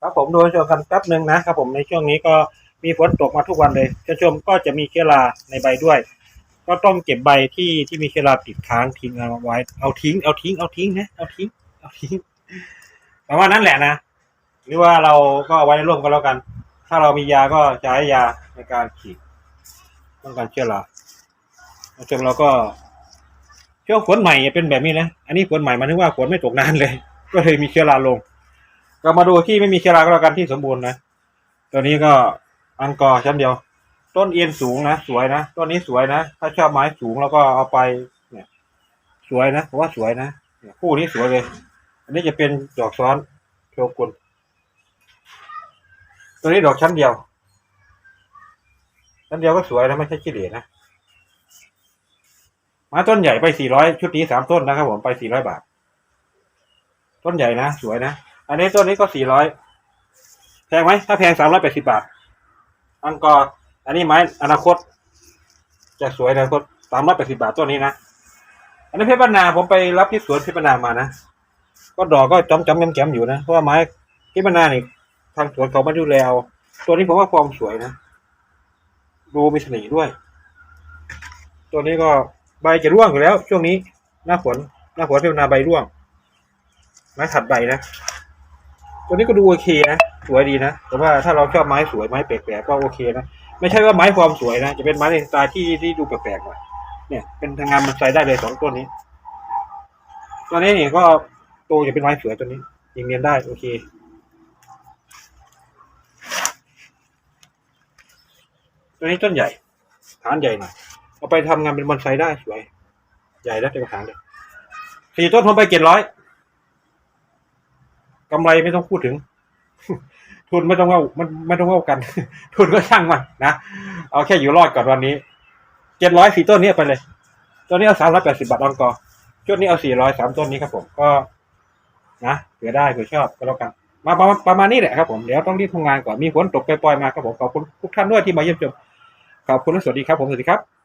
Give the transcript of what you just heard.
ครับผมดูชมกันแป๊บหนึ่งนะครับผมในช่วงนี้ก็มีฝนตกมาทุกวันเลยท่านผู้ชมก็จะมีเชื้อราในใบด้วย ก็ต้องเก็บใบที่ที่มีเชื้อราติดค้างทิ้งเอาไว้ เอาทิ้ง เอาทิ้ง เอาทิ้งนะ เอาทิ้ง เอาทิ้งประมาณนั้นแหละนะ หรือว่าเราก็เอาไว้ร่วมกันแล้วกัน ถ้าเรามียาก็ใช้ยาในการฉีดป้องกันเชื้อราท่านผู้ชมเราก็ช่วงฝนใหม่เป็นแบบนี้นะ อันนี้ฝนใหม่มายถึงว่าฝนไม่ตกนานเลย ก็เลยมีเชื้อราลง เรามาดูที่ไม่มีเชื้อราก็แล้วกันที่สมบูรณ์นะ ตัวนี้ก็อังกอร์ชั้นเดียว ต้นเอียนสูงนะ สวยนะ ต้นนี้สวยนะ ถ้าชอบไม้สูงแล้วก็เอาไป เนี่ย สวยนะผมว่าสวยนะคู่นี้สวยเลย อันนี้จะเป็นดอกซ้อนโชกุนตัวนี้ดอกชั้นเดียว ชั้นเดียวก็สวยนะไม่ใช่ขี้เหร่นะไม้ต้นใหญ่ไปสี่ร้อยชุดนี้สามต้นนะครับผมไปสี่ร้อยบาท ต้นใหญ่นะ สวยนะ อันนี้ต้นนี้ก็สี่ร้อยแพงไหมถ้าแพงสามร้อยแปดสิบาท อังกอร์อันนี้ไม้อนาคตจะสวยอนาคตสามร้อยแปดสิบาทต้นนี้นะ อันนี้เพชรบรรนาผมไปรับที่สวนเพชรบรรนามานะ ก็ดอกก็จอมจอมแกมๆอยู่นะ เพราะว่าไม้เพชรบรรนาเนี่ยทางสวนเขามาดูแลเอาตัวนี้ผมว่าฟอร์มสวยนะ ดูมีเสน่ห์ด้วย ตัวนี้ก็ใบจะร่วงอยู่แล้ว ช่วงนี้หน้าฝนหน้าฝนเพชรบรรนาใบร่วงไม้ถัดใบนะ ตัวนี้ก็ดูโอเคนะสวยดีนะ แต่ว่าถ้าเราชอบไม้สวยไม้แปลกๆก็โอเคนะ ไม่ใช่ว่าไม้ความสวยนะ จะเป็นไม้ในสไตล์ที่ที่ดูแปลกๆหน่อยเนี่ย เป็นทางงานมันใส่ได้เลยสองต้นนี้ ตัวนี้เนี่ยก็โตจะเป็นไม้สวยตัวนี้ยิงเรียนได้โอเคตัวนี้ต้นใหญ่ฐานใหญ่หน่อยเอาไปทำงานเป็นบอนไซได้สวย ใหญ่แล้วแต่กระถางเลยสี่ต้นผมไปเจ็ดร้อย กำไรไม่ต้องพูดถึง ทุนไม่ต้องว่ามันไม่ต้องว่ากัน ทุนก็ช่างมันนะเอาแค่อยู่รอดก่อนวันนี้เจ็ดร้อยสี่ต้นนี้ไปเลยตัวนี้เอาสามร้อยแปดสิบาทออนกอชุดนี้เอาสี่ร้อยสามต้นนี้ครับผมก็นะเผื่อได้เผื่อชอบก็แล้วกัน มาประมาณประมาณนี้แหละครับผมเดี๋ยวต้องรีบทำงานก่อนมีฝนตกปล่อยๆมาครับผมขอบคุณทุกท่านด้วยที่มาเยี่ยมชมขอบคุณและสวัสดีครับผมสวัสดีครับ